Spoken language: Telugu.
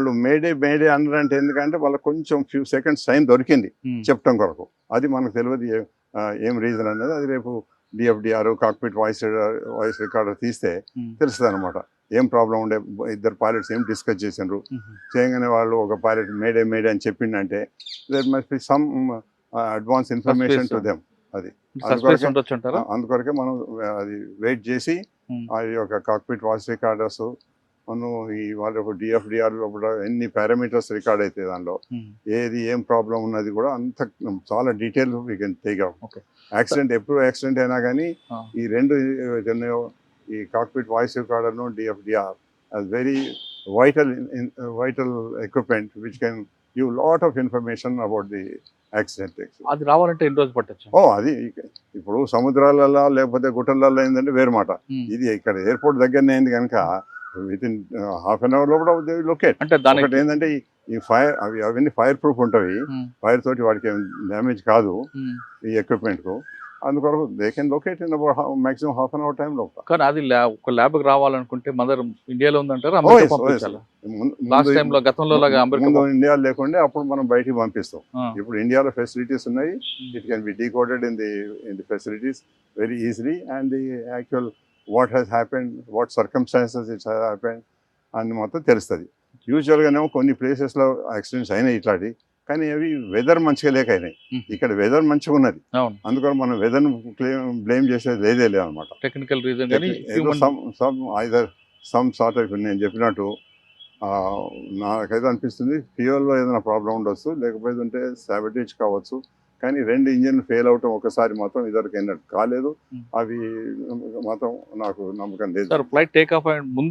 వాళ్ళు మేడే మేడే అన్నారంటే ఎందుకంటే వాళ్ళకి కొంచెం ఫ్యూ సెకండ్స్ టైం దొరికింది ఉమ్, చెప్పడం కొరకు. అది మనకు తెలియదు ఏ- రీజన్ అనేది. అది రేపు DFDR cockpit voice voice recorder తీస్తే ఉమ్, తెలుస్తుంది అనమాట ఏం ప్రాబ్లం ఉండే? ఇద్దరు పైలట్స్ ఏం డిస్కస్ చేసిండ్రు? ఉమ్, చేయగానే వాళ్ళు ఒక పైలట్ మేడే మేడే అని చెప్పిండంటే there must be some advance information to. Them అది. అందుకొరకే- మనం అది వెయిట్ చేసి Hmm. ఆ యొక్క కాక్పిట్ వాయిస్ రికార్డర్స్ మనం ఈ వాళ్ళ డిఎఫ్డిఆర్ లోపల ఎన్ని పారామీటర్స్ రికార్డ్ అయితే దానిలో ఉమ్, ఏది ఏం ప్రాబ్లం ఉన్నది కూడా అంత చాలా detail we can take out Okay. Accident ఎప్పుడు యాక్సిడెంట్ అయినా కానీ. ఈ రెండు ఈ కాక్పిట్ వాయిస్ రికార్డర్ను డిఎఫ్డిఆర్ అది very vital vital equipment which can give lot of information about the accident అది రావాలంటే ఎన్ని రోజులు పట్టచ్చు? ఓ అది ఇప్పుడు సముద్రాలలో లేకపోతే గుట్టలలో ఏంటంటే వేరు మాట. ఇది ఇక్కడ ఎయిర్పోర్ట్ దగ్గరనే అయింది కనుక with in half an hour లోపల లొకేట్ అంటే దానికి ఏంటంటే ఈ- ఫైర్ అవి అవన్నీ ఫైర్ ప్రూఫ్ ఉంటవి. ఉమ్, ఫైర్ తోటి వాడికి డ్యామేజ్ కాదు. ఉమ్. ఈ ఎక్విప్మెంట్కు. అందుకొరకు they can locate in about maximum half an hour time లోపల. కానీ అది ల్యాబ్ ఒక ల్యాబ్కి రావాలనుకుంటే మదర్ ఇండియాలో ఉందంటారా? లాస్ట్ ముందు- టైం లో గతంలో ముందు ఇండియా లేకుండే అప్పుడు మనం బయటికి పంపిస్తాం. ఆ, ఇప్పుడు ఇండియాలో ఫెసిలిటీస్ ఉన్నాయి. It can be decoded in the in the facilities very easily and the actual what has happened what circumstances it's happened అని మొత్తం తెలుస్తుంది. యూజువల్గానేమో కొన్ని ప్లేసెస్లో యాక్సిడెంట్స్ అయినాయి ఇట్లాంటి కానీ అవి వెదర్ మంచిగా లేక అయినాయి. ఇక్కడ వెదర్ మంచిగా ఉన్నది. అందుకని మనం వెదర్ బ్లేమ్ చేసేది లేదే లేదనమాట technical reason some either some sort of నేను చెప్పినట్టు నాకైతే అనిపిస్తుంది ఫ్యూయల్లో ఏదైనా ప్రాబ్లం ఉండొచ్చు లేకపోతే ఉంటే సాబిటేజ్ కావచ్చు కానీ రెండు ఇంజిన్ ఫెయిల్ అవటం ఒకసారి మాత్రం ఇద్దరికి అయినట్టు కాలేదు Hmm. అవి మాత్రం నాకు నమ్మకం లేదు సార్ ఫ్లైట్ టేక్ ఆఫ్ ముందు